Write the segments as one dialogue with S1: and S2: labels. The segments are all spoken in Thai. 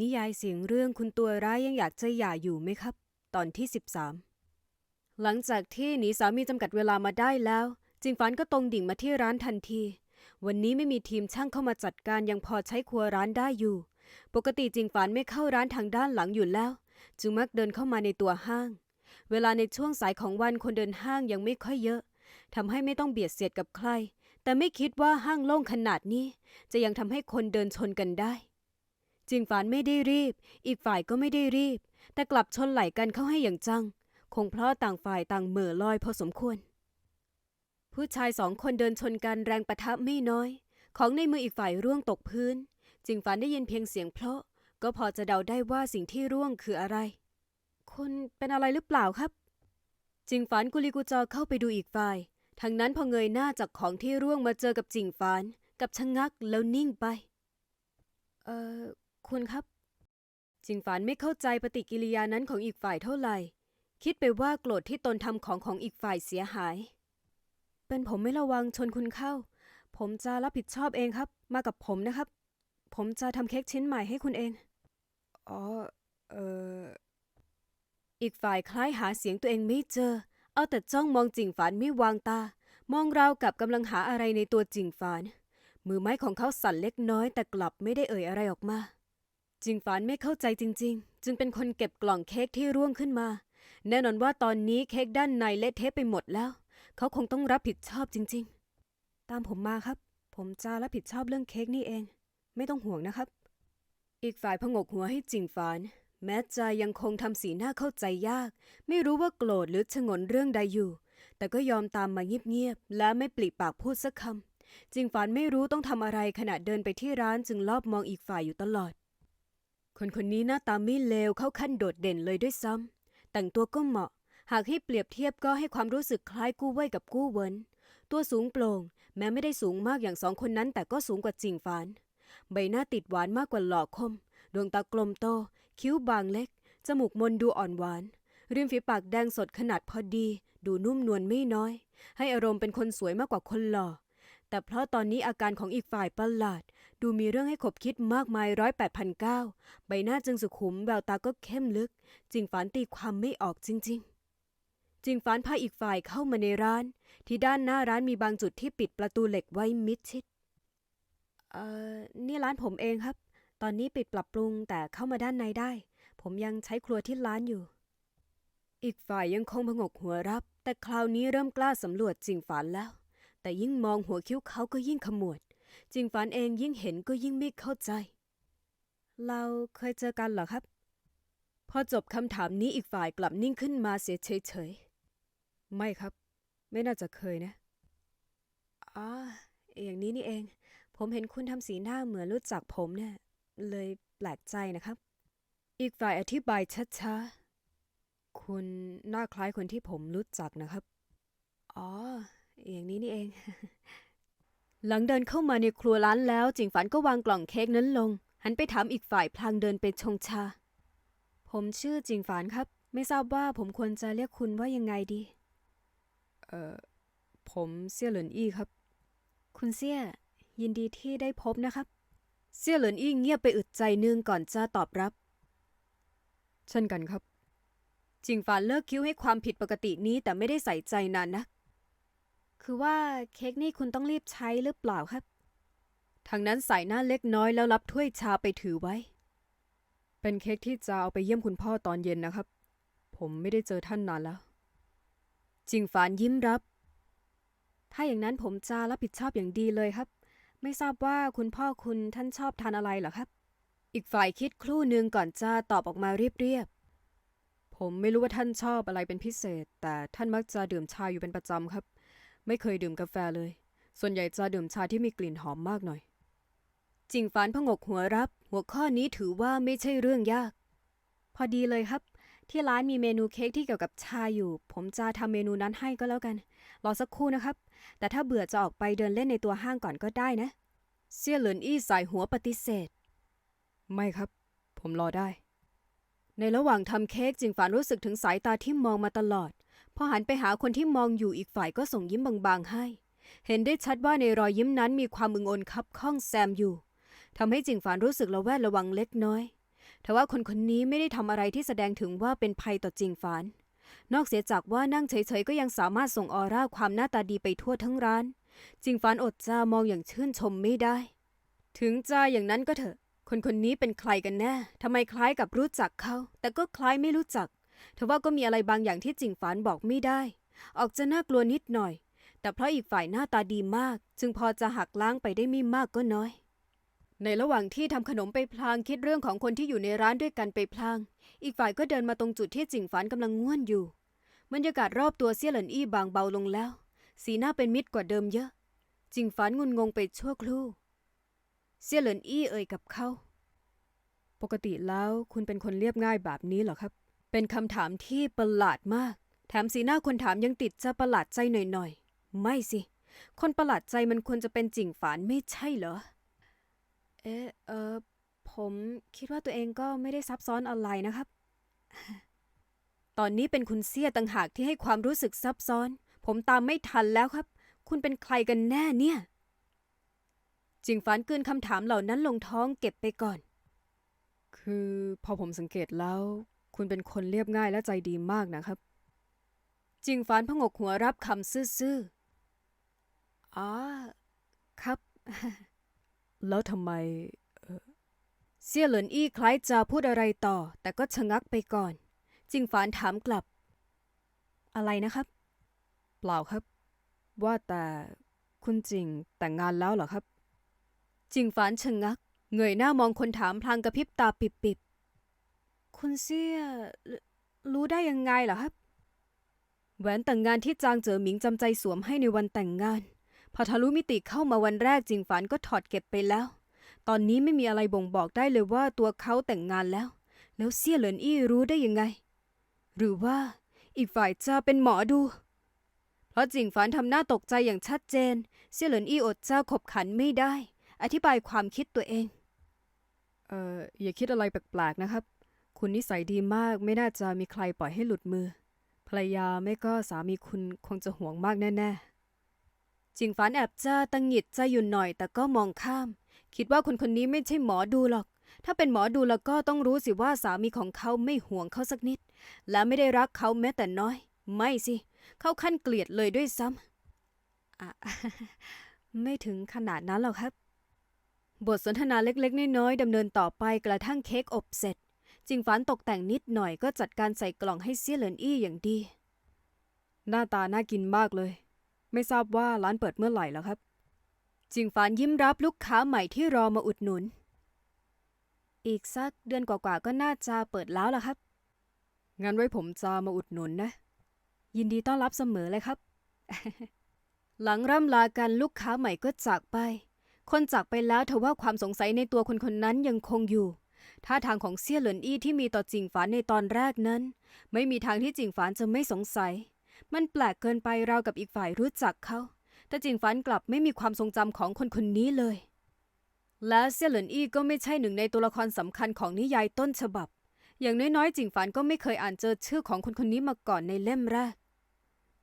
S1: นิยายเสียงเรื่องคุณตัวร้ายยังอยากจะหย่าอยู่ไหมครับ ตอนที่ 13 หลังจากที่หนีสามีจำกัดเวลามาได้แล้ว จิงฝันก็ตรงดิ่งมาที่ร้านทันที วันนี้ไม่มีทีมช่างเข้ามาจัดการยังพอใช้ครัวร้านได้อยู่ ปกติจิงฝันไม่เข้าร้านทางด้านหลังอยู่แล้ว จึงมักเดินเข้ามาในตัวห้าง เวลาในช่วงสายของวันคนเดินห้างยังไม่ค่อยเยอะทำให้ไม่ต้องเบียดเสียดกับใคร แต่ไม่คิดว่าห้างโล่งขนาดนี้ จะยังทำให้คนเดินชนกันได้ จิงฝานไม่ได้รีบ อีกฝ่ายก็ไม่ได้รีบ แต่กลับชนไหลกันเข้าให้อย่างจัง คงเพราะต่างฝ่ายต่างเหม่อลอยพอสมควร ผู้ชายสองคนเดินชนกันแรงประทะไม่น้อย ของในมืออีกฝ่ายร่วงตกพื้น จิงฝานได้ยินเพียงเสียงเพราะ ก็พอจะเดาได้ว่าสิ่งที่ร่วงคืออะไร คุณเป็นอะไรหรือเปล่าครับ จิงฝานกุลีกุจอเข้าไปดูอีกฝ่าย ทางนั้นพอเงยหน้าจากของที่ร่วงมาเจอกับจิงฝาน กับชะงักแล้วนิ่งไป เอ่อ คุณครับ จิงฝานไม่เข้าใจปฏิกิริยานั้นของอีกฝ่ายเท่าไหร่ คิดไปว่าโกรธที่ตนทำของของอีกฝ่ายเสียหาย เป็นผมไม่ระวังชนคุณเข้า ผมจะรับผิดชอบเองครับ มากับผมนะครับ ผมจะทำเค้กชิ้นใหม่ให้คุณเอง อ๋อ เอ่ออีกฝ่ายคล้ายหาเสียงตัวเองไม่เจอ เอาแต่จ้องมองจิงฝานไม่วางตา มองราวกับกำลังหาอะไรในตัวจิงฝาน มือไม้ของเขาสั่นเล็กน้อยแต่กลับไม่ได้เอ่ยอะไรออกมา จิงฝานไม่เข้าใจจริง ๆ จึงเป็นคนเก็บกล่องเค้กที่ร่วงขึ้นมา แน่นอนว่าตอนนี้เค้กด้านในเละเทะไปหมดแล้ว เขาคงต้องรับผิดชอบจริง ๆ ตามผมมาครับ ผมจะรับผิดชอบเรื่องเค้กนี่เอง ไม่ต้องห่วงนะครับ อีกฝ่ายพงกหัวให้จิงฝาน แม้ใจยังคงทำสีหน้าเข้าใจยาก ไม่รู้ว่าโกรธหรือชงนเรื่องใดอยู่ แต่ก็ยอมตามมาเงียบๆและไม่ปลีปากพูดสักคำจิงฝานไม่รู้ต้องทำอะไรขณะเดินไปที่ร้านจึงลอบมองอีกฝ่ายอยู่ตลอด คนคนนี้หน้าตาไม่เลวเข้าขั้นโดดเด่นเลยด้วยซ้ำ แต่งตัวก็เหมาะ หากให้เปรียบเทียบก็ให้ความรู้สึกคล้ายกู้เว่ยกับกู้เวินตัวสูงโปร่ง แม้ไม่ได้สูงมากอย่างสองคนนั้นแต่ก็สูงกว่าจิงฝาน ใบหน้าติดหวานมากกว่าหล่อคม ดวงตากลมโต คิ้วบางเล็ก จมูกมนดูอ่อนหวาน ริมฝีปากแดงสดขนาดพอดี ดูนุ่มนวลไม่น้อย ให้อารมณ์เป็นคนสวยมากกว่าคนหล่อ แต่เพราะตอนนี้อาการของอีกฝ่ายประหลาด ดูมีเรื่องให้ขบคิดมากมายร้อยแปดพันเก้าใบหน้าจึงสุขุมแววตาก็เข้มลึก จิงฝานตีความไม่ออกจริง ๆ จิงฝานพาอีกฝ่ายเข้ามาในร้าน ที่ด้านหน้าร้านมีบางจุดที่ปิดประตูเหล็กไว้มิดชิด เอ่อ นี่ร้านผมเองครับ ตอนนี้ปิดปรับปรุงแต่เข้ามาด้านในได้ ผมยังใช้ครัวที่ร้านอยู่ อีกฝ่ายยังคงผงกหัวรับ แต่คราวนี้เริ่มกล้าสำรวจจิงฝานแล้ว แต่ยิ่งมองหัวคิ้วเขาก็ยิ่งขมวด จิงฝานเองยิ่งเห็นก็ยิ่งไม่เข้าใจ เราเคยเจอกันเหรอครับ พอจบคำถามนี้อีกฝ่ายกลับนิ่งขึ้นมาเสียเฉยๆ ไม่ครับ ไม่น่าจะเคยนะอ๋ออย่างนี้นี่เอง ผมเห็นคุณทำสีหน้าเหมือนรู้จักผมเนี่ย เลยแปลกใจนะครับ อีกฝ่ายอธิบายช้าๆ คุณหน้าคล้ายคนที่ผมรู้จักนะครับ อ๋อ อย่างนี้นี่เอง หลังเดินเข้ามาในครัวร้านแล้ว จิงฝันก็วางกล่องเค้กนั้นลง หันไปถามอีกฝ่ายพลางเดินไปชงชา ผมชื่อจิงฝานครับ ไม่ทราบว่าผมควรจะเรียกคุณว่ายังไงดี เอ่อ ผมเสี่ยเหลินอี้ครับ คุณเสี่ย ยินดีที่ได้พบนะครับเสี่ยเหลินอี้เงียบไปอึดใจนึงก่อนจะตอบรับ เช่นกันครับ จิงฝานเลิกคิ้วให้ความผิดปกตินี้แต่ไม่ได้ใส่ใจนานนัก คือว่าเค้กนี่คุณต้องรีบใช้หรือเปล่าครับ ทางนั้นใส่หน้าเล็กน้อยแล้วรับถ้วยชาไปถือไว้ เป็นเค้กที่จะเอาไปเยี่ยมคุณพ่อตอนเย็นนะครับ ผมไม่ได้เจอท่านนานแล้ว จิงฝานยิ้มรับ ถ้าอย่างนั้นผมจะรับผิดชอบอย่างดีเลยครับ ไม่ทราบว่าคุณพ่อคุณท่านชอบทานอะไรเหรอครับ อีกฝ่ายคิดครู่หนึ่งก่อนจะตอบออกมาเรียบๆ ผมไม่รู้ว่าท่านชอบอะไรเป็นพิเศษ แต่ท่านมักจะดื่มชาอยู่เป็นประจำครับ ไม่เคยดื่มกาแฟเลย ส่วนใหญ่จะดื่มชาที่มีกลิ่นหอมมากหน่อย จิงฟานพงกหัวรับ หัวข้อนี้ถือว่าไม่ใช่เรื่องยาก พอดีเลยครับ ที่ร้านมีเมนูเค้กที่เกี่ยวกับชาอยู่ ผมจะทำเมนูนั้นให้ก็แล้วกัน รอสักครู่นะครับ แต่ถ้าเบื่อจะออกไปเดินเล่นในตัวห้างก่อนก็ได้นะเสี่ยเหลินอี้สายหัวปฏิเสธ ไม่ครับ ผมรอได้ ในระหว่างทำเค้กจิงฝานรู้สึกถึงสายตาที่มองมาตลอด พอหันไปหาคนที่มองอยู่อีกฝ่ายก็ส่งยิ้มบางๆให้ เห็นได้ชัดว่าในรอยยิ้มนั้นมีความอึงอนคับข้องแซมอยู่ทำให้จิงฝานรู้สึกระแวดระวังเล็กน้อยแต่ว่าคนคนนี้ไม่ได้ทำอะไรที่แสดงถึงว่าเป็นภัยต่อจิงฟาน นอกเสียจากว่านั่งเฉยๆก็ยังสามารถส่งออร่าความหน้าตาดีไปทั่วทั้งร้าน จิงฟานอดจะมองอย่างชื่นชมไม่ได้ ถึงจะอย่างนั้นก็เถอะ คนคนนี้เป็นใครกันแน่ทำไมคล้ายกับรู้จักเขา แต่ก็คล้ายไม่รู้จัก ทว่าก็มีอะไรบางอย่างที่จิงฟานบอกไม่ได้ ออกจะน่ากลัวนิดหน่อย แต่เพราะอีกฝ่ายหน้าตาดีมาก จึงพอจะหักล้างไปได้ไม่มากก็น้อย ในระหว่างที่ทำขนมไปพลางคิดเรื่องของคนที่อยู่ในร้านด้วยกันไปพลาง อีกฝ่ายก็เดินมาตรงจุดที่จิงฟานกำลังง่วนอยู่บรรยากาศรอบตัวเซี่ยหลินอี้บางเบาลงแล้ว สีหน้าเป็นมิตรกว่าเดิมเยอะ จิงฟานงุนงงไปชั่วครู่ เซี่ยหลินอี้เอ่ยกับเขา ปกติแล้วคุณเป็นคนเรียบง่ายแบบนี้เหรอครับ เป็นคำถามที่ประหลาดมาก แถมสีหน้าคนถามยังติดจะประหลาดใจหน่อยๆ ไม่สิ คนประหลาดใจมันควรจะเป็นจิงฝานไม่ใช่เหรอ เอ๊ะ เออผมคิดว่าตัวเองก็ไม่ได้ซับซ้อนอะไรนะครับ ตอนนี้เป็นคุณเสียต่างหากที่ให้ความรู้สึกซับซ้อน ผมตามไม่ทันแล้วครับ คุณเป็นใครกันแน่เนี่ย จิงฟานกลืนคำถามเหล่านั้นลงท้องเก็บไปก่อน คือพอผมสังเกตแล้ว คุณเป็นคนเรียบง่ายและใจดีมากนะครับ จิงฟานพงกหัวรับคำซื่อๆอ๋อครับ แล้วทำไมเอ่อเสี่ยเหลินอี้คล้ายจะพูดอะไรต่อ แต่ก็ชะงักไปก่อน จิงฟานถามกลับ อะไรนะครับ เปล่าครับ ว่าแต่คุณจิงแต่งงานแล้วเหรอครับ จิงฟานชะงัก เงยหน้ามองคนถามพลางกระพริบตาปิบๆ คุณเสี่ยรู้ได้ยังไงเหรอครับ แหวนแต่งงานที่จางเจ๋อหมิงจำใจสวมให้ในวันแต่งงาน พอทะลุมิติเข้ามาวันแรกจิงฝานก็ถอดเก็บไปแล้ว ตอนนี้ไม่มีอะไรบ่งบอกได้เลยว่าตัวเขาแต่งงานแล้ว แล้วเสี่ยเหลินอี้รู้ได้ยังไง หรือว่าอีกฝ่ายจะเป็นหมอดู เพราะจิงฝานทำหน้าตกใจอย่างชัดเจนเสี่ยเหลินอี้อดเจ้าขบขันไม่ได้ อธิบายความคิดตัวเอง เอ่ออย่าคิดอะไรแปลกๆนะครับ คุณนิสัยดีมากไม่น่าจะมีใครปล่อยให้หลุดมือ ภรรยาไม่ก็สามีคุณคงจะห่วงมากแน่ๆจิงฟานแอบจะตังหงิดใจอยู่หน่อยแต่ก็มองข้าม คิดว่าคนคนนี้ไม่ใช่หมอดูหรอก ถ้าเป็นหมอดูแล้วก็ต้องรู้สิว่าสามีของเขาไม่ห่วงเขาสักนิด และไม่ได้รักเขาแม้แต่น้อย ไม่สิ เขาขั้นเกลียดเลยด้วยซ้ำอะไม่ถึงขนาดนั้นหรอกครับ บทสนทนาเล็กๆน้อยๆดำเนินต่อไปกระทั่งเค้กอบเสร็จ จิงฟานตกแต่งนิดหน่อยก็จัดการใส่กล่องให้เซี่ยเหลินอี้อย่างดี หน้าตาน่ากินมากเลย ไม่ทราบว่าร้านเปิดเมื่อไหร่แล้วครับ จิงฟานยิ้มรับลูกค้าใหม่ที่รอมาอุดหนุน อีกสักเดือนกว่าๆก็น่าจะเปิดแล้วล่ะครับ งั้นไว้ผมจะมาอุดหนุนนะ ยินดีต้อนรับเสมอเลยครับ หลังร่ำลากันลูกค้าใหม่ก็จากไป คนจากไปแล้วทว่าความสงสัยในตัวคนคนนั้นยังคงอยู่ ท่าทางของเซี่ยเหลินอี้ที่มีต่อจิงฝานในตอนแรกนั้น ไม่มีทางที่จิงฝานจะไม่สงสัย มันแปลกเกินไปเรากับอีกฝ่ายรู้จักเขา แต่จิงฝานกลับไม่มีความทรงจำของคนคนนี้เลย และเซี่ยเหลินอี้ก็ไม่ใช่หนึ่งในตัวละครสำคัญของนิยายต้นฉบับ อย่างน้อยๆจิงฝานก็ไม่เคยอ่านเจอชื่อของคนคนนี้มาก่อนในเล่มแรก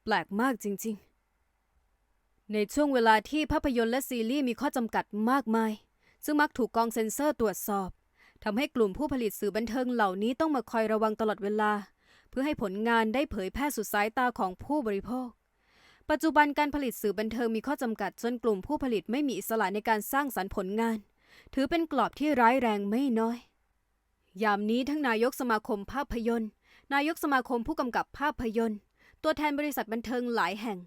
S1: แปลกมากจริง ๆในช่วงเวลาที่ภาพยนตร์และซีรีส์มีข้อจำกัดมากมาย ซึ่งมักถูกกองเซ็นเซอร์ตรวจสอบ ทำให้กลุ่มผู้ผลิตสื่อบันเทิงเหล่านี้ต้องมาคอยระวังตลอดเวลา เพื่อให้ผลงานได้เผยแพร่สู่สายตาของผู้บริโภค ปัจจุบันการผลิตสื่อบันเทิงมีข้อจำกัดจนกลุ่มผู้ผลิตไม่มีอิสระในการสร้างสรรค์ผลงาน ถือเป็นกรอบที่ร้ายแรงไม่น้อย ยามนี้ทั้งนายกสมาคมภาพยนตร์ นายกสมาคมผู้กำกับภาพยนตร์ ตัวแทนบริษัทบันเทิงหลายแห่ง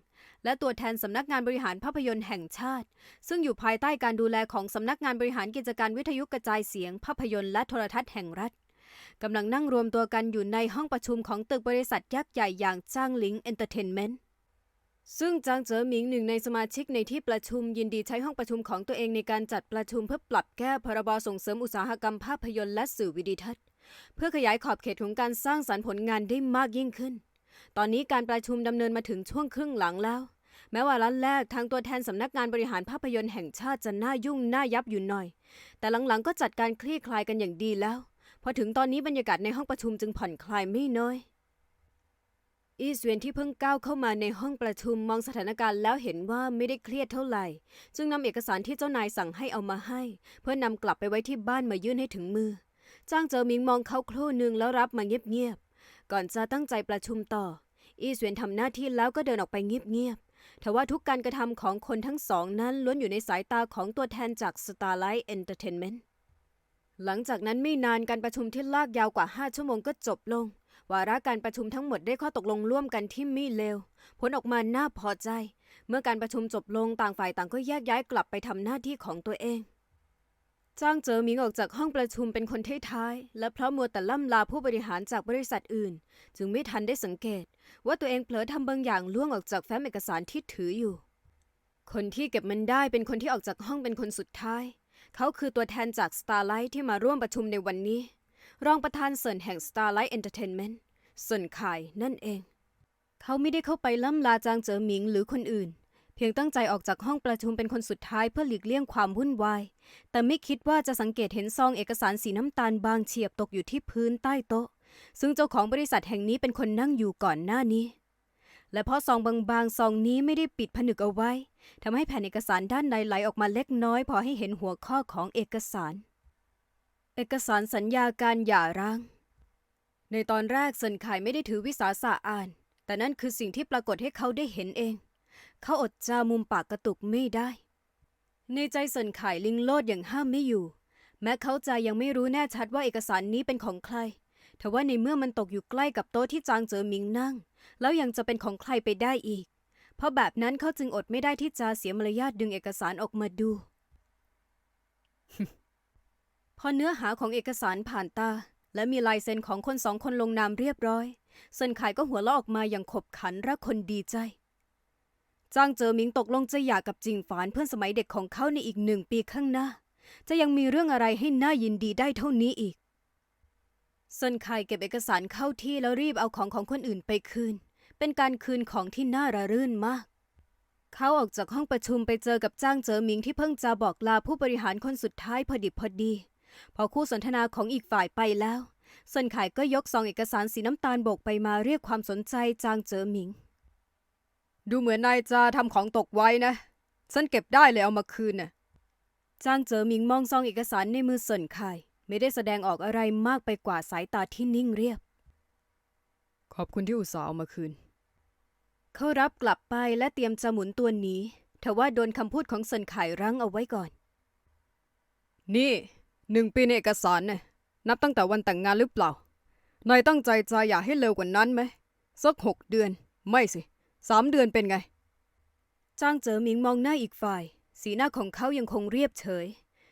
S1: และตัวแทนสำนักงานบริหารภาพยนตร์แห่งชาติ ซึ่งอยู่ภายใต้การดูแลของสำนักงานบริหารกิจการวิทยุกระจายเสียง ภาพยนตร์และโทรทัศน์แห่งรัฐกำลังนั่งรวมตัวกันอยู่ในห้องประชุมของตึกบริษัทยักษ์ใหญ่อย่างจ้างหลิงเอนเตอร์เทนเมนต์ซึ่งจางเจ๋อหมิงหนึ่งในสมาชิกในที่ประชุมยินดีใช้ห้องประชุมของตัวเองในการจัดประชุมเพื่อปรับแก้พรบส่งเสริมอุตสาหกรรมภาพยนตร์และสื่อวิดีทัศน์ เพื่อขยายขอบเขตของการสร้างสรรค์ผลงานได้มากยิ่งขึ้น ตอนนี้การประชุมดำเนินมาถึงช่วงครึ่งหลังแล้ว แม้ว่ารันแรกทางตัวแทนสำนักงานบริหารภาพยนตร์แห่งชาติจะน่ายุ่งน่ายับอยู่หน่อย แต่หลังๆก็จัดการคลี่คลายกันอย่างดีแล้ว พอถึงตอนนี้บรรยากาศในห้องประชุมจึงผ่อนคลายไม่น้อย อีสเวียนที่เพิ่งก้าวเข้ามาในห้องประชุมมองสถานการณ์แล้วเห็นว่าไม่ได้เครียดเท่าไหร่ จึงนำเอกสารที่เจ้านายสั่งให้เอามาให้ เพื่อนำกลับไปไว้ที่บ้านมายื่นให้ถึงมือ จ้างเจอมิงมองเขาครู่หนึ่งแล้วรับมาเงียบๆ ก่อนจะตั้งใจประชุมต่อ อีเสวียนทำหน้าที่แล้วก็เดินออกไปเงียบๆทว่าทุกการกระทำของคนทั้งสองนั้นล้วนอยู่ในสายตาของตัวแทนจาก Starlight Entertainment หลังจากนั้นไม่นานการประชุมที่ลากยาวกว่า 5 ชั่วโมงก็จบลง วาระการประชุมทั้งหมดได้ข้อตกลงร่วมกันที่ไม่เลว ผลออกมาน่าพอใจ เมื่อการประชุมจบลงต่างฝ่ายต่างก็แยกย้ายกลับไปทำหน้าที่ของตัวเอง จ้างเจอหมิงออกจากห้องประชุมเป็นคนท้ายๆ และเพราะมัวแต่ล่ำลาผู้บริหารจากบริษัทอื่น จึงไม่ทันได้สังเกต ว่าตัวเองเผลอทำบางอย่างล่วงออกจากแฟ้มเอกสารที่ถืออยู่ คนที่เก็บมันได้เป็นคนที่ออกจากห้องเป็นคนสุดท้าย เขาคือตัวแทนจาก Starlight ที่มาร่วมประชุมในวันนี้ รองประธานเซินแห่ง Starlight Entertainment เซินคายนั่นเอง เขาไม่ได้เข้าไปล่ำลาจางเจอหมิงหรือคนอื่น เพียงตั้งใจออกจากห้องประชุมเป็นคนสุดท้ายเพื่อหลีกเลี่ยงความวุ่นวาย แต่ไม่คิดว่าจะสังเกตเห็นซองเอกสารสีน้ำตาลบางเฉียบตกอยู่ที่พื้นใต้โต๊ะ ซึ่งเจ้าของบริษัทแห่งนี้เป็นคนนั่งอยู่ก่อนหน้านี้ และเพราะซองบางๆซองนี้ไม่ได้ปิดผนึกเอาไว้ ทำให้แผ่นเอกสารด้านในไหลออกมาเล็กน้อย พอให้เห็นหัวข้อของเอกสาร เอกสารสัญญาการหย่าร้าง ในตอนแรกเซินไคไม่ได้ถือวิสาสะอ่าน แต่นั่นคือสิ่งที่ปรากฏให้เขาได้เห็นเอง เขาอดจามุมปากกระตุกไม่ได้ ในใจเซินไข่ลิงโลดอย่างห้ามไม่อยู่ แม้เขาจะยังไม่รู้แน่ชัดว่าเอกสารนี้เป็นของใครทว่าในเมื่อมันตกอยู่ใกล้กับโต๊ะที่จางเจอหมิงนั่ง แล้วยังจะเป็นของใครไปได้อีก เพราะแบบนั้นเขาจึงอดไม่ได้ที่จะเสียมารยาทดึงเอกสารออกมาดู พอเนื้อหาของเอกสารผ่านตา และมีลายเซ็นของคนสองคนลงนามเรียบร้อยเซินไข่ก็หัวเราะออกมาอย่างขบขันรักคนดีใจ จ้างเจอหมิงตกลงจะหย่ากับจิงฝานเพื่อนสมัยเด็กของเขาในอีกหนึ่งปีข้างหน้า จะยังมีเรื่องอะไรให้น่ายินดีได้เท่านี้อีกเซินไข่เก็บเอกสารเข้าที่แล้วรีบเอาของของคนอื่นไปคืน เป็นการคืนของที่น่าระรื่นมาก เขาออกจากห้องประชุมไปเจอกับจ้างเจอหมิงที่เพิ่งจะบอกลาผู้บริหารคนสุดท้ายพอดิบพอดี พอคู่สนทนาของอีกฝ่ายไปแล้วเซินไข่ก็ยกซองเอกสารสีน้ำตาลโบกไปมาเรียกความสนใจจางเจอหมิง ดูเหมือนนายจะทำของตกไว้นะ ฉันเก็บได้เลยเอามาคืนน่ะ จางเจอหมิงมองซองเอกสารในมือเซินไข่ไม่ได้แสดงออกอะไรมากไปกว่าสายตาที่นิ่งเรียบ ขอบคุณที่อุตส่าห์เอามาคืน เขารับกลับไปและเตรียมจะหมุนตัวหนีทว่าโดนคำพูดของเซินไข่รั้งเอาไว้ก่อน นี่หนึ่งปีในเอกสารน่ะนับตั้งแต่วันแต่งงานหรือเปล่า นายตั้งใจจะอยากให้เร็วกว่านั้นไหมสักหกเดือน ไม่สิ สามเดือนเป็นไง จ้างเจอหมิงมองหน้าอีกฝ่าย สีหน้าของเขายังคงเรียบเฉย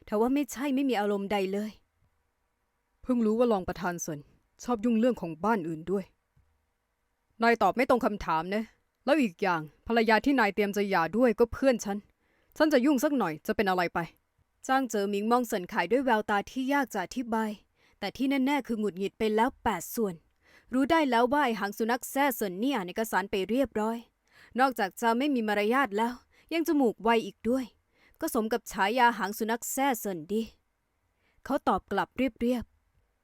S1: ทว่าไม่ใช่ไม่มีอารมณ์ใดเลย เพิ่งรู้ว่ารองประธานสนชอบยุ่งเรื่องของบ้านอื่นด้วย นายตอบไม่ตรงคำถามนะ แล้วอีกอย่างภรรยาที่นายเตรียมจะหย่าด้วยก็เพื่อนฉัน ฉันจะยุ่งสักหน่อยจะเป็นอะไรไป จ้างเจอหมิงมองสินขายด้วยแววตาที่ยากจะอธิบาย แต่ที่แน่ๆคือหงุดหงิดไปแล้วแปดส่วน รู้ได้แล้วว่าไอ้หางสุนัขแซ่เสินนี่อ่านเอกสารไปเรียบร้อย นอกจากจะไม่มีมารยาทแล้ว ยังจมูกไวอีกด้วย ก็สมกับฉายาหางสุนัขแซ่เสินดี เขาตอบกลับเรียบ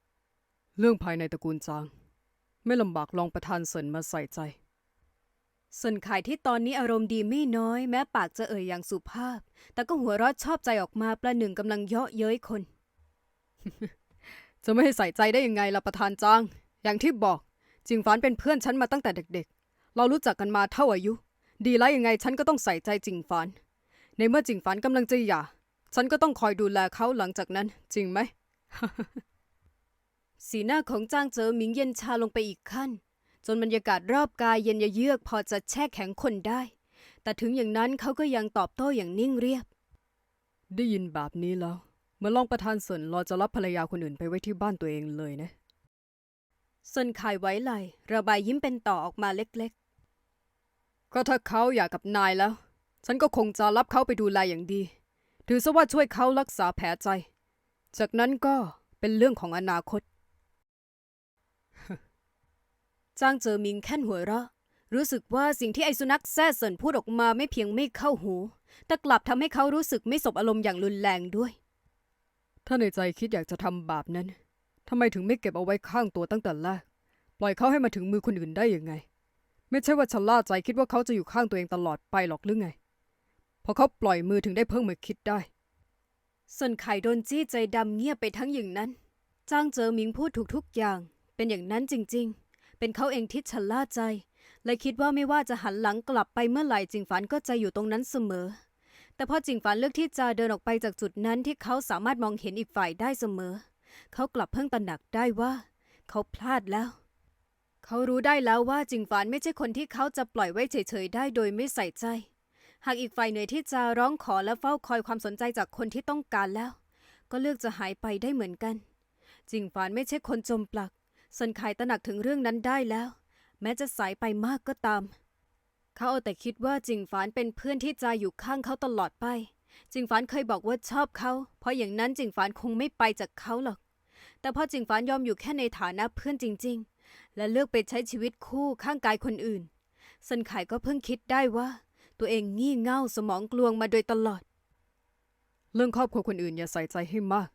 S1: ๆ เรื่องภายในตระกูลจาง ไม่ลำบากลองประธานเสินมาใส่ใจส่วนขายที่ตอนนี้อารมณ์ดีไม่น้อย แม้ปากจะเอ่ยอย่างสุภาพ แต่ก็หัวเราะชอบใจออกมาประหนึ่งกำลังเยาะเย้ยคน จะไม่ให้ใส่ใจได้ยังไงล่ะประธานจาง อย่างที่บอกจิงฟานเป็นเพื่อนฉันมาตั้งแต่เด็กๆ เรารู้จักกันมาเท่าอายุ ดีแล้วยังไงฉันก็ต้องใส่ใจจิงฟาน ในเมื่อจิงฟานกำลังจะหย่า ฉันก็ต้องคอยดูแลเขาหลังจากนั้น จริงไหม สีหน้าของจ้างเจอหมิงเย็นชาลงไปอีกขั้น จนบรรยากาศรอบกายเย็นเยือกพอจะแช่แข็งคนได้ แต่ถึงอย่างนั้นเขาก็ยังตอบโต้อย่างนิ่งเรียบ ได้ยินแบบนี้แล้วเมื่อลองประธานสนรอจะรับภรรยาคนอื่นไปไว้ที่บ้านตัวเองเลยนะ เซินขายไว้ไหลระบายยิ้มเป็นต่อออกมาเล็กๆ ก็ถ้าเขาอยากกับนายแล้ว ฉันก็คงจะรับเขาไปดูแลอย่างดี ถือซะว่าช่วยเขารักษาแผลใจ จากนั้นก็เป็นเรื่องของอนาคตจ้างเจอมิงแค่นหัวเราะ รู้สึกว่าสิ่งที่ไอสุนัขแซ่เซินพูดออกมาไม่เพียงไม่เข้าหู แต่กลับทำให้เขารู้สึกไม่สบอารมณ์อย่างรุนแรงด้วย ถ้าในใจคิดอยากจะทำแบบนั้น ทำไมถึงไม่เก็บเอาไว้ข้างตัวตั้งแต่แรก ปล่อยเขาให้มาถึงมือคนอื่นได้ยังไง ไม่ใช่ว่าชะล่าใจคิดว่าเขาจะอยู่ข้างตัวเองตลอดไปหรอกหรือไง พอเขาปล่อยมือถึงได้เพิ่งมาคิดได้ ส่วนไข่โดนจี้ใจดำเงียบไปทั้งอย่างนั้น จ้างเจอหมิงพูดถูกทุกอย่าง เป็นอย่างนั้นจริง ๆ เป็นเขาเองที่ชะล่าใจ และคิดว่าไม่ว่าจะหันหลังกลับไปเมื่อไหร่จิงฝันก็จะอยู่ตรงนั้นเสมอ แต่พอจิงฝันเลือกที่จะเดินออกไปจากจุดนั้นที่เขาสามารถมองเห็นอีกฝ่ายได้เสมอ เขากลับเพิ่งตระหนักได้ว่า เขาพลาดแล้ว เขารู้ได้แล้วว่าจิงฝันไม่ใช่คนที่เขาจะปล่อยไว้เฉยๆได้โดยไม่ใส่ใจ หากอีกฝ่ายเหนื่อยที่จะร้องขอและเฝ้าคอยความสนใจจากคนที่ต้องการแล้ว ก็เลือกจะหายไปได้เหมือนกัน จิงฝานไม่ใช่คนจมปลักส่วนขายตระหนักถึงเรื่องนั้นได้แล้ว แม้จะสายไปมากก็ตาม เขาเอาแต่คิดว่าจิงฝานเป็นเพื่อนที่จะอยู่ข้างเขาตลอดไปจิงฝานเคยบอกว่าชอบเขา เพราะอย่างนั้นจิงฝานคงไม่ไปจากเขาหรอก แต่พ่อจิงฝานยอมอยู่แค่ในฐานะเพื่อนจริง ๆ และเลือกไปใช้ชีวิตคู่ข้างกายคนอื่นสันขายก็เพิ่งคิดได้ว่า ตัวเองงี่เง่าสมองกลวงมาโดยตลอด
S2: เรื่องครอบครัวคนอื่นอย่าใส่ใจให้มาก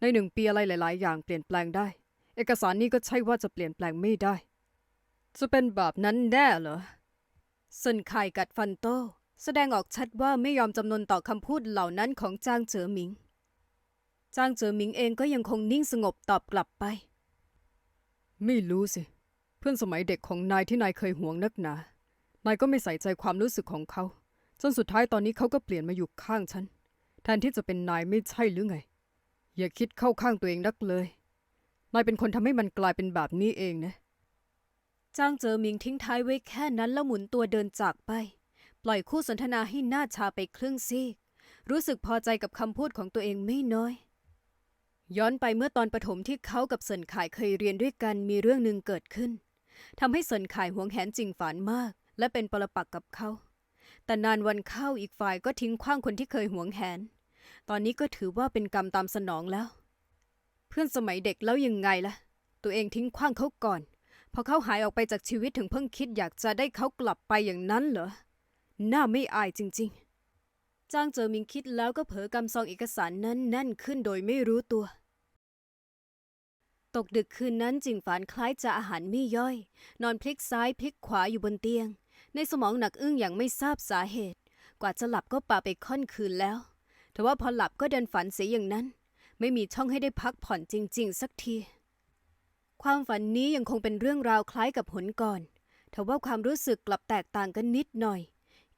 S2: ในหนึ่งปีอะไรหลาย ๆ อย่างเปลี่ยนแปลงได้ เอกสารนี้ก็ใช่ว่าจะเปลี่ยนแปลงไม่ได้ จะเป็นแบบนั้นแน่เหรอ
S1: ส่วนไข่กัดฟันโต แสดงออกชัดว่าไม่ยอมจำนนต่อคำพูดเหล่านั้นของจางเจ๋อหมิง จางเจ๋อหมิงเองก็ยังคงนิ่งสงบตอบกลับไป
S2: ไม่รู้สิ เพื่อนสมัยเด็กของนายที่นายเคยห่วงนักหนา นายก็ไม่ใส่ใจความรู้สึกของเขา จนสุดท้ายตอนนี้เขาก็เปลี่ยนมาอยู่ข้างฉัน แทนที่จะเป็นนายไม่ใช่หรือไง อย่าคิดเข้าข้างตัวเองนักเลย นายเป็นคนทำให้มันกลายเป็นแบบนี้เองนะ
S1: จางเจ๋อหมิงทิ้งท้ายไว้แค่นั้นแล้วหมุนตัวเดินจากไป ปล่อยคู่สนทนาให้หน้าชาไปครึ่งซีกรู้สึกพอใจกับคำพูดของตัวเองไม่น้อย ย้อนไปเมื่อตอนประถมที่เขากับเซินข่ายเคยเรียนด้วยกันมีเรื่องหนึ่งเกิดขึ้นทำให้เซินข่ายหวงแหนจิงฝานมาก และเป็นปรปักกับเขา แต่นานวันเข้าอีกฝ่ายก็ทิ้งขว้างคนที่เคยหวงแหน ตอนนี้ก็ถือว่าเป็นกรรมตามสนองแล้ว เพื่อนสมัยเด็กแล้วยังไงล่ะ ตัวเองทิ้งขว้างเขาก่อนพอเขาหายออกไปจากชีวิตถึงเพิ่งคิดอยากจะได้เขากลับไปอย่างนั้นเหรอหน่าไม่อายจริง ๆ จ้างเจอมิงคิดแล้วก็เผลอกำซองเอกสารนั้นแน่นขึ้นโดยไม่รู้ตัว ตกดึกคืนนั้นจิงฝานคล้ายจะอาหารไม่ย่อย นอนพลิกซ้ายพลิกขวาอยู่บนเตียง ในสมองหนักอึ้งอย่างไม่ทราบสาเหตุ กว่าจะหลับก็ป่าไปค่อนคืนแล้ว แต่ว่าพอหลับก็เดินฝันเสียอย่างนั้น ไม่มีช่องให้ได้พักผ่อนจริง ๆ สักที ความฝันนี้ยังคงเป็นเรื่องราวคล้ายกับหนก่อนแต่ว่าความรู้สึกกลับแตกต่างกันนิดหน่อย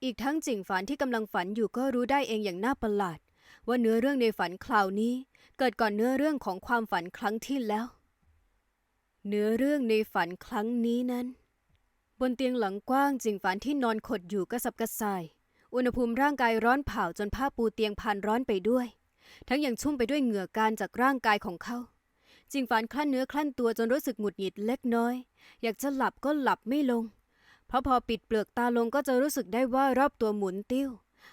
S1: อีกทั้งจิงฝันที่กำลังฝันอยู่ก็รู้ได้เองอย่างน่าประหลาด ว่าเนื้อเรื่องในฝันคราวนี้ เกิดก่อนเนื้อเรื่องของความฝันครั้งที่แล้ว เนื้อเรื่องในฝันครั้งนี้นั้น บนเตียงหลังกว้างจิงฝันที่นอนขดอยู่กระสับกระส่าย อุณหภูมิร่างกายร้อนเผาจนผ้าปูเตียงพันร้อนไปด้วย ทั้งยังชุ่มไปด้วยเหงื่อการจากร่างกายของเขาจิงฝันคลั่นเนื้อคลั่นตัวจนรู้สึกหงุดหงิดเล็กน้อย อยากจะหลับก็หลับไม่ลง เพราะพอปิดเปลือกตาลงก็จะรู้สึกได้ว่ารอบตัวหมุนติ้ว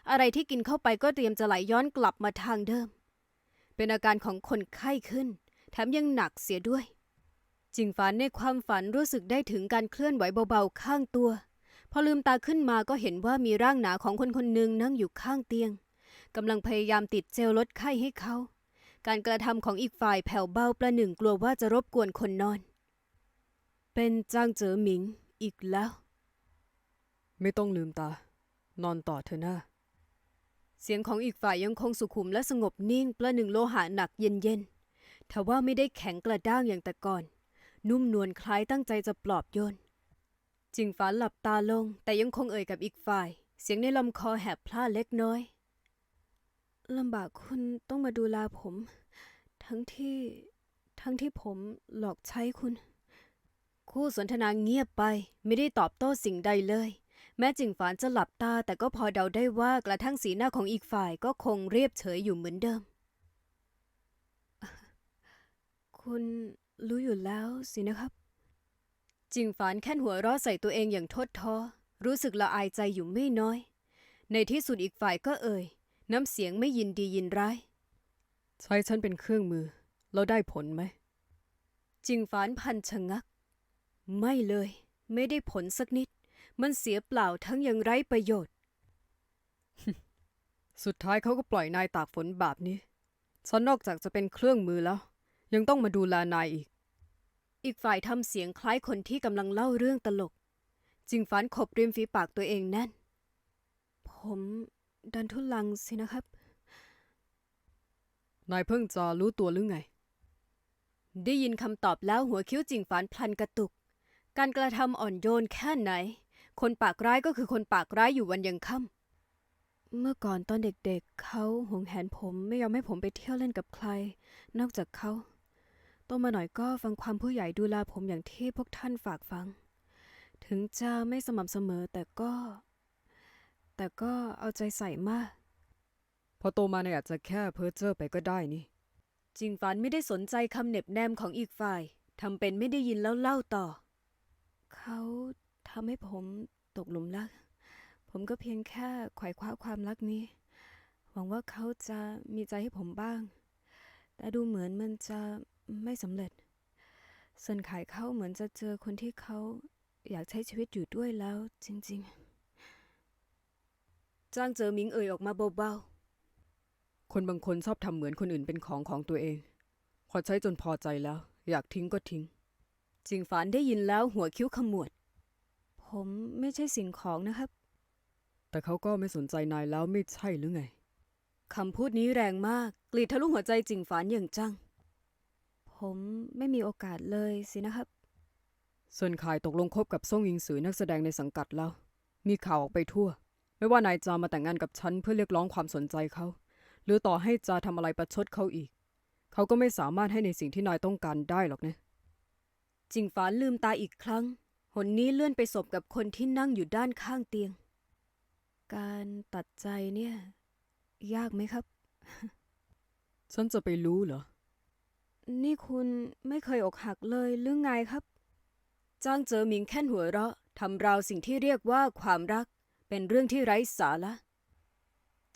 S1: อะไรที่กินเข้าไปก็เตรียมจะไหลย้อนกลับมาทางเดิม เป็นอาการของคนไข้ขึ้น แถมยังหนักเสียด้วย จิงฝันในความฝันรู้สึกได้ถึงการเคลื่อนไหวเบาๆข้างตัว พอลืมตาขึ้นมาก็เห็นว่ามีร่างหนาของคนคนหนึ่งนั่งอยู่ข้างเตียงกำลังพยายามติดเจลลดไข้ให้เขา การกระทำของอีกฝ่ายแผ่วเบาประหนึ่งกลัวว่าจะรบกวนคนนอน เป็นจางเจ๋อหมิงอีกแล้ว
S2: ไม่ต้องลืมตา นอนต่อเถอะนะ
S1: เสียงของอีกฝ่ายยังคงสุขุมและสงบนิ่งประหนึ่งโลหะหนักเย็นๆทว่าไม่ได้แข็งกระด้างอย่างแต่ก่อน นุ่มนวลคล้ายตั้งใจจะปลอบโยนจิงฟ้าหลับตาลง แต่ยังคงเอ่ยกับอีกฝ่าย เสียงในลำคอแหบพล่าเล็กน้อยลำบากคุณต้องมาดูแลผม ทั้งที่ทั้งที่ผมหลอกใช้คุณ คู่สนทนาเงียบไปไม่ได้ตอบโต้สิ่งใดเลย แม้จิงฝานจะหลับตาแต่ก็พอเดาได้ว่ากระทั่งสีหน้าของอีกฝ่ายก็คงเรียบเฉยอยู่เหมือนเดิม คุณรู้อยู่แล้วสินะครับ จิงฝานแค่นหัวเราะใส่ตัวเองอย่างทดท้อรู้สึกละอายใจอยู่ไม่น้อย ในที่สุดอีกฝ่ายก็เอ่ย น้ำเสียงไม่ยินดียินร้าย
S2: ใช้ฉันเป็นเครื่องมือ แล้วได้ผลไหม
S1: จิงฝานพันชะงัก ไม่เลย ไม่ได้ผลสักนิด มันเสียเปล่าทั้งยังไร้ประโยชน์
S2: สุดท้ายเขาก็ปล่อยนายตากฝนแบบนี้ ฉันนอกจากจะเป็นเครื่องมือแล้ว ยังต้องมาดูแลนายอีก
S1: อีกฝ่ายทำเสียงคล้ายคนที่กำลังเล่าเรื่องตลก จิงฝานขบริมฝีปากตัวเองแน่น ผมดันทุลังสินะครับ
S2: นายเพิ่งจะรู้ตัวหรือไง
S1: ได้ยินคำตอบแล้วหัวคิ้วจิงฝานพลันกระตุก การกระทำอ่อนโยนแค่ไหน คนปากร้ายก็คือคนปากร้ายอยู่วันยังค่ำเมื่อก่อนตอนเด็กๆเขาหวงแหนผมไม่ยอมให้ผมไปเที่ยวเล่นกับใคร นอกจากเขาโตมาหน่อยก็ฟังความผู้ใหญ่ดูแลผมอย่างที่พวกท่านฝากฟัง ถึงจะไม่สม่ำเสมอแต่ก็ แต่ก็เอาใจใส่มาก
S2: พอโตมานายอาจจะแค่เพ้อเจ้อไปก็ได้นี่
S1: จิงฟานไม่ได้สนใจคำเหน็บแนมของอีกฝ่ายทำเป็นไม่ได้ยินแล้วเล่าต่อ เขา ทำให้ผมตกหลุมรัก ผมก็เพียงแค่ไขว่คว้าความรักนี้ หวังว่าเขาจะมีใจให้ผมบ้าง แต่ดูเหมือนมันจะไม่สำเร็จ ส่วนขายเขาเหมือนจะเจอคนที่เขาอยากใช้ชีวิตอยู่ด้วยแล้วจริง ๆ จ้างเจอหมิงเอ่ยออกมาเบาๆ
S2: คนบางคนชอบทำเหมือนคนอื่นเป็นของของตัวเอง พอใช้จนพอใจแล้ว อยากทิ้งก็ทิ้ง
S1: จิงฝานได้ยินแล้วหัวคิ้วขมวด ผมไม่ใช่สิ่งของนะครับ
S2: แต่เขาก็ไม่สนใจนายแล้วไม่ใช่หรือไง
S1: คำพูดนี้แรงมาก กรีดทะลุหัวใจจิงฝานอย่างจัง ผมไม่มีโอกาสเลยสินะครับ
S2: ส่วนขายตกลงคบกับซ่งยิงสือนักแสดงในสังกัดแล้ว มีข่าวออกไปทั่ว ไม่ว่านายจามาแต่งงานกับฉันเพื่อเรียกร้องความสนใจเขา หรือต่อให้จาทำอะไรประชดเขาอีก เขาก็ไม่สามารถให้ในสิ่งที่นายต้องการได้หรอกนะ
S1: จิงฝานลืมตาอีกครั้ง หนนี้เลื่อนไปสบกับคนที่นั่งอยู่ด้านข้างเตียง การตัดใจเนี่ย ยากไหมครับ
S2: ฉันจะไปรู้เหรอ
S1: นี่คุณไม่เคยอกหักเลยหรือไงครับ จ้างเจอหมิงแค่นหัวเราะทำราวสิ่งที่เรียกว่าความรัก เป็นเรื่องที่ไร้สาระ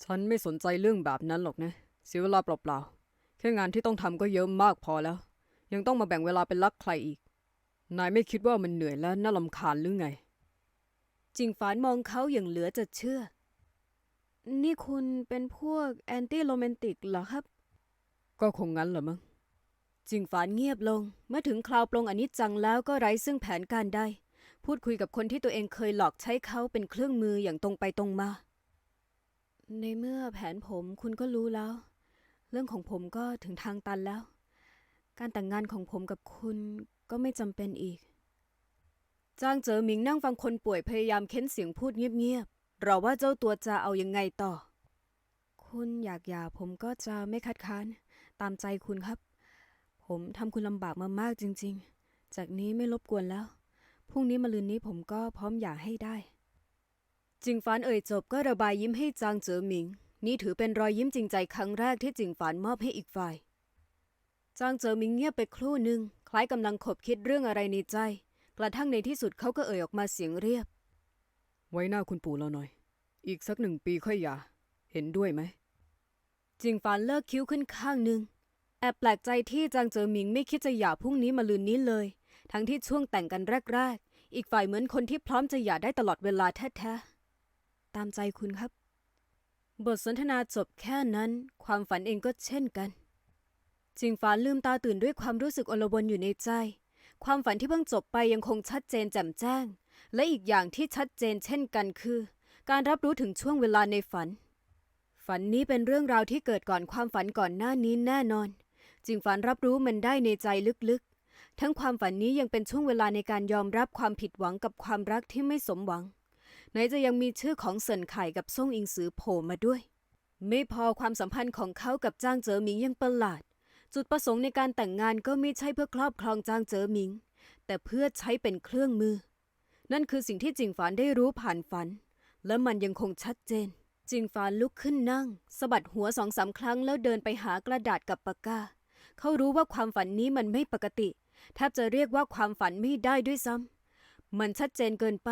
S2: ฉันไม่สนใจเรื่องแบบนั้นหรอกนะเสียเวลาเปล่าๆแค่งานที่ต้องทำก็เยอะมากพอแล้ว ยังต้องมาแบ่งเวลาเป็นรักใครอีก นายไม่คิดว่ามันเหนื่อยและน่าลำคาญหรือไง
S1: จิงฝานมองเขาอย่างเหลือจะเชื่อ นี่คุณเป็นพวกแอนตี้โรแมนติกเหรอครับ
S2: ก็คงงั้นแหละมั้ง
S1: จิงฝานเงียบลง เมื่อถึงคราวปลงอนิจจังแล้วก็ไร้ซึ่งแผนการใดพูดคุยกับคนที่ตัวเองเคยหลอกใช้เขาเป็นเครื่องมืออย่างตรงไปตรงมา ในเมื่อแผนผมคุณก็รู้แล้ว เรื่องของผมก็ถึงทางตันแล้ว การแต่งงานของผมกับคุณ ก็ไม่จำเป็นอีก จางเจอหมิงนั่งฟังคนป่วยพยายามเค้นเสียงพูดเงียบๆรอว่าเจ้าตัวจะเอายังไงต่อ คุณอยากหย่าผมก็จะไม่คัดค้าน ตามใจคุณครับ ผมทำคุณลำบากมามากจริง ๆ จากนี้ไม่รบกวนแล้ว พรุ่งนี้มะรืนนี้ผมก็พร้อมหย่าให้ได้ จิงฟานเอ่ยจบก็ระบายยิ้มให้จางเจ๋อหมิง นี่ถือเป็นรอยยิ้มจริงใจครั้งแรกที่จิงฟานมอบให้อีกฝ่ายจางเจ๋อหมิงเงียบไปครู่หนึ่ง คล้ายกำลังขบคิดเรื่องอะไรในใจ กระทั่งในที่สุดเขาก็เอ่ยออกมาเสียงเรียบ
S2: ไว้หน้าคุณปู่เราหน่อย อีกสักหนึ่งปีค่อยหย่า เห็นด้วยไหม
S1: จิงฟานเลิกคิ้วขึ้นข้างหนึ่งแอบแปลกใจที่จางเจอหมิงไม่คิดจะหย่าพรุ่งนี้มาลืนนี้เลย ทั้งที่ช่วงแต่งกันแรกๆ อีกฝ่ายเหมือนคนที่พร้อมจะหย่าได้ตลอดเวลาแท้ๆ ตามใจคุณครับ บทสนทนาจบแค่นั้น ความฝันเองก็เช่นกัน จิงฟานลืมตาตื่นด้วยความรู้สึกอลวนอยู่ในใจ ความฝันที่เพิ่งจบไปยังคงชัดเจนแจ่มแจ้ง และอีกอย่างที่ชัดเจนเช่นกันคือ การรับรู้ถึงช่วงเวลาในฝัน ฝันนี้เป็นเรื่องราวที่เกิดก่อนความฝันก่อนหน้านี้แน่นอนจึงฝันรับรู้มันได้ในใจลึกๆ ทั้งความฝันนี้ยังเป็นช่วงเวลาในการยอมรับความผิดหวังกับความรักที่ไม่สมหวัง ไหนจะยังมีชื่อของเซินไข่กับซ่งอิงซือโผล่มาด้วย ไม่พอความสัมพันธ์ของเขากับจ้างเจ๋อหมิงยังประหลาด จุดประสงค์ในการแต่งงานก็ไม่ใช่เพื่อครอบครองจางเจอหมิง แต่เพื่อใช้เป็นเครื่องมือ นั่นคือสิ่งที่จิงฝานได้รู้ผ่านฝัน และมันยังคงชัดเจน จิงฟานลุกขึ้นนั่งสะบัดหัวสองสามครั้งแล้วเดินไปหากระดาษกับปากกา เขารู้ว่าความฝันนี้มันไม่ปกติแทบจะเรียกว่าความฝันไม่ได้ด้วยซ้ำมันชัดเจนเกินไป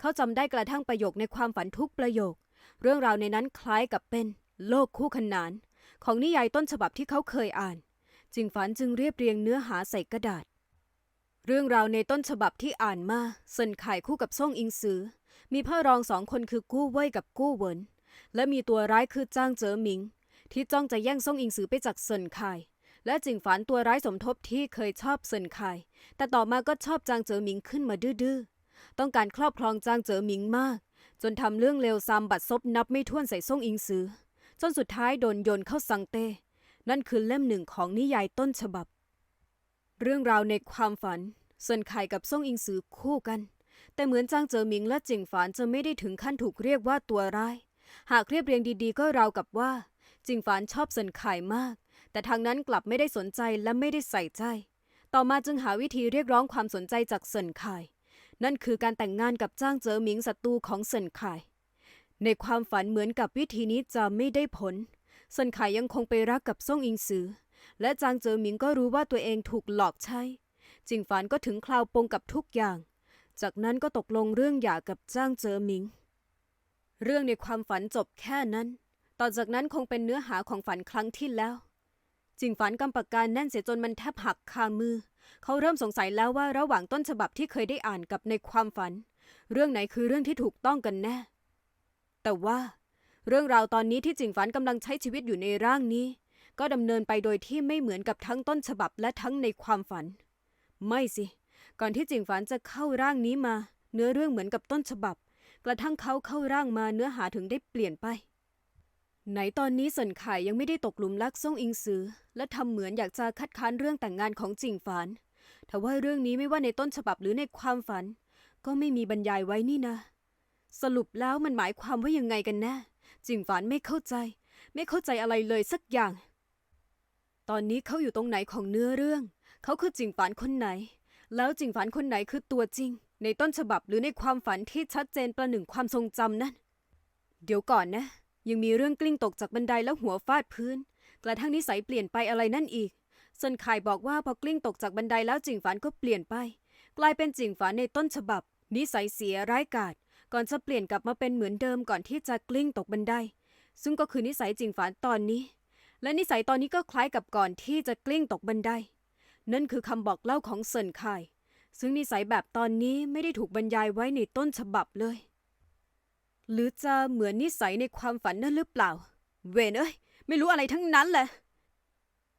S1: เขาจำได้กระทั่งประโยคในความฝันทุกประโยค เรื่องราวในนั้นคล้ายกับเป็น โลกคู่ขนาน ของนิยายต้นฉบับที่เขาเคยอ่าน จิงฝันจึงเรียบเรียงเนื้อหาใส่กระดาษ เรื่องราวในต้นฉบับที่อ่านมาเซินไข่คู่กับซ่งอิงซือ มีพ่อรองสองคนคือกู้เว่ยกับกู้เหวินและมีตัวร้ายคือจ้างเจ๋อหมิง ที่จ้องจะแย่งซ่งอิงซือไปจากเซินไคและจิงฝานตัวร้ายสมทบที่เคยชอบเซินไคแต่ต่อมาก็ชอบจางเจ๋อหมิงขึ้นมาดื้อๆต้องการครอบครองจางเจ๋อหมิงมาก จนทำเรื่องเลวซามบัดซบนับไม่ถ้วนใส่ซ่งอิงซือจนสุดท้ายโดนโยนเข้าสังเต้ นั่นคือเล่มหนึ่งของนิยายต้นฉบับ เรื่องราวในความฝันเซินไข่กับซ่งอิงซือคู่กัน แต่เหมือนจางเจอหมิงและจิงฝานจะไม่ได้ถึงขั้นถูกเรียกว่าตัวร้าย หากเรียบเรียงดีๆ ก็ราวกับว่า จิงฝานชอบเซินไข่มาก แต่ทางนั้นกลับไม่ได้สนใจและไม่ได้ใส่ใจ ต่อมาจึงหาวิธีเรียกร้องความสนใจจากเซินไข่นั่นคือการแต่งงานกับจ้างเจอหมิงศัตรูของเซินไข่ในความฝันเหมือนกับวิธีนี้จะไม่ได้ผล เซินไขยังคงไปรักกับซ่งอิงซือ และจางเจอหมิงก็รู้ว่าตัวเองถูกหลอกใช้จิงฝานก็ถึงคราวปงกับทุกอย่าง จากนั้นก็ตกลงเรื่องหย่ากับจ้างเจอหมิง เรื่องในความฝันจบแค่นั้น ต่อจากนั้นคงเป็นเนื้อหาของฝันครั้งที่แล้วจิงฝันกำปากกาแน่นเสียจนมันแทบหักคามือ เขาเริ่มสงสัยแล้วว่าระหว่างต้นฉบับที่เคยได้อ่านกับในความฝัน เรื่องไหนคือเรื่องที่ถูกต้องกันแน่ แต่ว่า เรื่องราวตอนนี้ที่จิงฝันกำลังใช้ชีวิตอยู่ในร่างนี้ ก็ดำเนินไปโดยที่ไม่เหมือนกับทั้งต้นฉบับและทั้งในความฝัน ไม่สิ ก่อนที่จิงฝันจะเข้าร่างนี้มา เนื้อเรื่องเหมือนกับต้นฉบับ กระทั่งเขาเข้าร่างมาเนื้อหาถึงได้เปลี่ยนไป ไหนตอนนี้เซินไข่ยังไม่ได้ตกหลุมรักซ่งอิงซือ และทำเหมือนอยากจะคัดค้านเรื่องแต่งงานของจิงฝานแต่ว่าเรื่องนี้ไม่ว่าในต้นฉบับหรือในความฝัน ก็ไม่มีบรรยายไว้นี่นะ สรุปแล้วมันหมายความว่ายังไงกันแน่ จิงฝานไม่เข้าใจ ไม่เข้าใจอะไรเลยสักอย่าง ตอนนี้เขาอยู่ตรงไหนของเนื้อเรื่อง เขาคือจิงฝานคนไหน แล้วจิงฝานคนไหนคือตัวจริง ในต้นฉบับหรือในความฝันที่ชัดเจนประหนึ่งความทรงจำนั่น เดี๋ยวก่อนนะ ยังมีเรื่องกลิ้งตกจากบันไดแล้วหัวฟาดพื้น กระทั่งนิสัยเปลี่ยนไปอะไรนั่นอีกเซินไข่บอกว่าพอกลิ้งตกจากบันไดแล้วจิงฝานก็เปลี่ยนไป กลายเป็นจิงฝานในต้นฉบับ นิสัยเสียร้ายกาจ ก่อนจะเปลี่ยนกลับมาเป็นเหมือนเดิมก่อนที่จะกลิ้งตกบันได ซึ่งก็คือนิสัยจิงฝานตอนนี้ และนิสัยตอนนี้ก็คล้ายกับก่อนที่จะกลิ้งตกบันได นั่นคือคำบอกเล่าของเซินไข่ซึ่งนิสัยแบบตอนนี้ไม่ได้ถูกบรรยายไว้ในต้นฉบับเลย หรือจะเหมือนนิสัยในความฝันนั่นหรือเปล่า เวนเอ้ยไม่รู้อะไรทั้งนั้นแหละ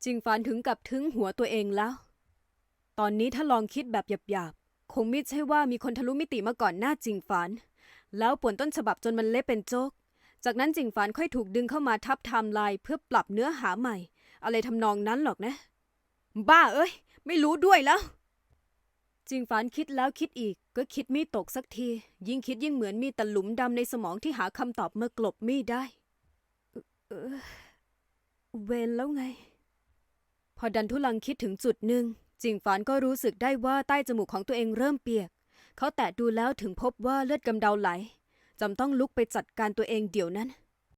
S1: จิงฟานถึงกับถึงหัวตัวเองแล้ว ตอนนี้ถ้าลองคิดแบบหยาบๆ คงไม่ใช่ว่ามีคนทะลุมิติมาก่อนหน้าจิงฟาน แล้วป่วนต้นฉบับจนมันเละเป็นโจก จากนั้นจิงฟานค่อยถูกดึงเข้ามาทับไทม์ไลน์เพื่อปรับเนื้อหาใหม่ อะไรทำนองนั้นหรอกนะ บ้าเอ้ย ไม่รู้ด้วยแล้ว จิงฟานคิดแล้วคิดอีกก็คิดไม่ตกสักที ยิ่งคิดยิ่งเหมือนมีต่หลุมดำในสมองที่หาคำตอบเมากลบไม่ได้เวนแล้วไง พอดันทุลังคิดถึงจุดหนึ่งจิงฟานก็รู้สึกได้ว่าใต้จมูกของตัวเองเริ่มเปียก เขาแตะดูแล้วถึงพบว่าเลือดกำเดาไหลจำต้องลุกไปจัดการตัวเองเดี๋ยวนั้น